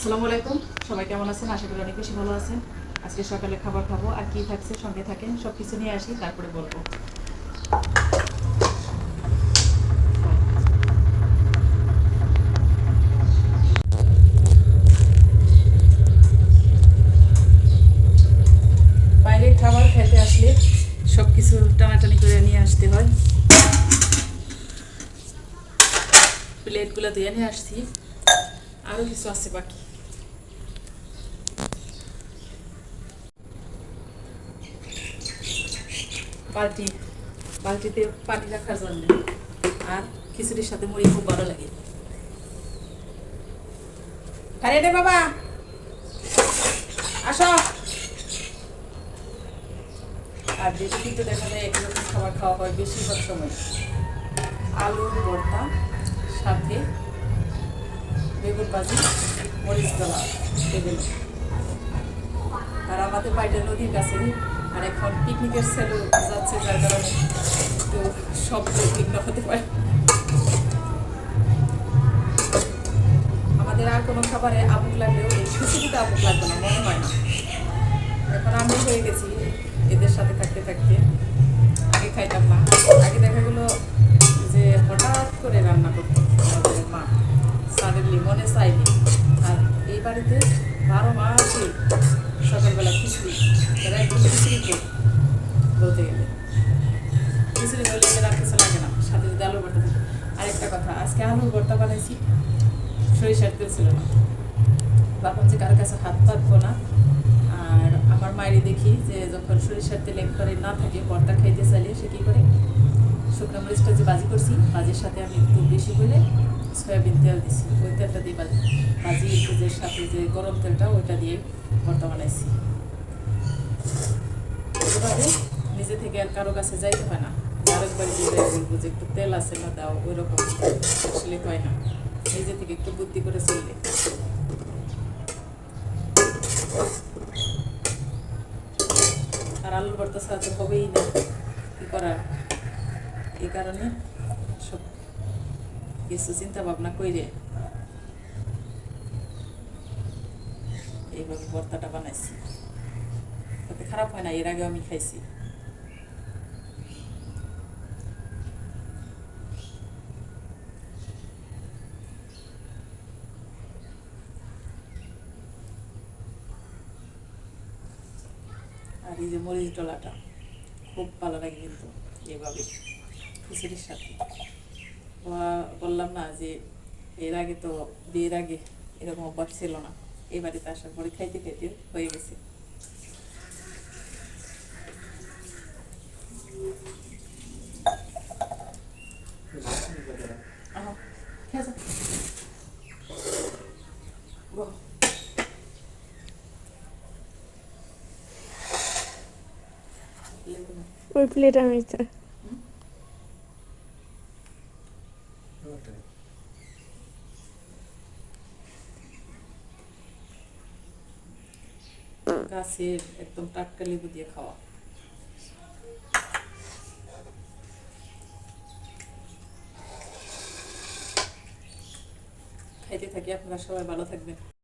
আসসালামু আলাইকুম। সবাই কেমন আছেন? আশা করি অনেক বেশি ভালো আছেন। আজকে সকালে খাবার খাব। আর কি থাকছে? সঙ্গে থাকেন। সব কিছু নিয়ে আসি, তারপরে বলব। বাইরে খাবার খেতে আসলে সব কিছু টানাটানি করে নিয়ে আসতে হয়। প্লেটগুলো ধুয়ে নিয়ে আসছি। আরও কিছু আছে বাকি। বালতি বালতিতে পানি রাখার জন্য। আর খিচুড়ির সাথে মুড়ি খুব ভালো লাগে। রে বাবা! আসো। আর যেটা কিন্তু দেখা যায় এরকম খাবার খাওয়া হয়, বেশিরভাগ সময় আলুর ভর্তা, সাথে বেগুন ভাজি, মরিচ গলা এগুলো। আর আমাদের বাড়িটা নদীর কাছে। আর এখন পিকনিকের সেলু যাচ্ছে, যার কারণে সব বিঘ্ন হতে পারে। আমাদের আর কোনো খাবারে আবুক লাগলেও এই খিচুড়িতে আবুক লাগবে না মনে হয় না। এখন আমি হয়ে গেছি এদের সাথে থাকতে থাকতে। আগে খাইতাম না। আগে দেখা গেলো যে হঠাৎ করে রান্না করতো আমাদের মা সাডেনলি মনে চাইনি। আর এই বাড়িতে বারো মাসে সকালবেলা খিচুড়ি। এরা একদম খিচুড়ি তো বলতে গেলে। খিচুড়ি হলে আর কিছু লাগে না, সাথে যদি আলু ভর্তা থাকে। আরেকটা কথা, আজকে আলু ভর্তা বানাইছি, সরিষার তেল ছিল না। ভাবলাম যে কারও কাছে হাত পাতবো না। আর আমার মায়েরই দেখি যে যখন সরিষার তেল একবারে না থাকে, ভর্তা খাইতে চাইলে সে কী করে? শুকনো মরিচটা যে বাজি করছি, বাজির সাথে আমি একটু বেশি করে সয়াবিন তেল দিছি। ওই তেলটা দিয়ে একটু যে সাথে যে গরম তেলটা, ওইটা দিয়ে ভর্তা বানাইছি। এভাবে নিজে থেকে আর কারও কাছে যাইতে হয় না। আরেকবার গিয়ে বলব যে একটু তেল আছে না দাও ওই রকম আসলে হয় না। নিজে থেকে একটু বুদ্ধি করে চললে। আর আলুর ভর্তা ছাড়া তো হবেই না। কি করার? এই কারণে কিছু চিন্তা ভাবনা কইরে এইভাবে ভর্তাটা বানাইছি। তাতে খারাপ হয় না, এর আগে আমি খাইছি। আর এই যে মরিচ ডলাটা, খুব ভালো লাগে কিন্তু এইভাবে খিচুড়ির সাথে। বললাম না যে এর আগে তো বিয়ের আগে এরকম অভ্যাস ছিল না। এই বাড়িতে আসার পরে খাইতে খাইতে হয়ে গেছে। ওই প্লেট আমি গাছের একদম টাটকা লেবু দিয়ে খাওয়া খাইতে থাকি আপনারা সবাই ভালো থাকবেন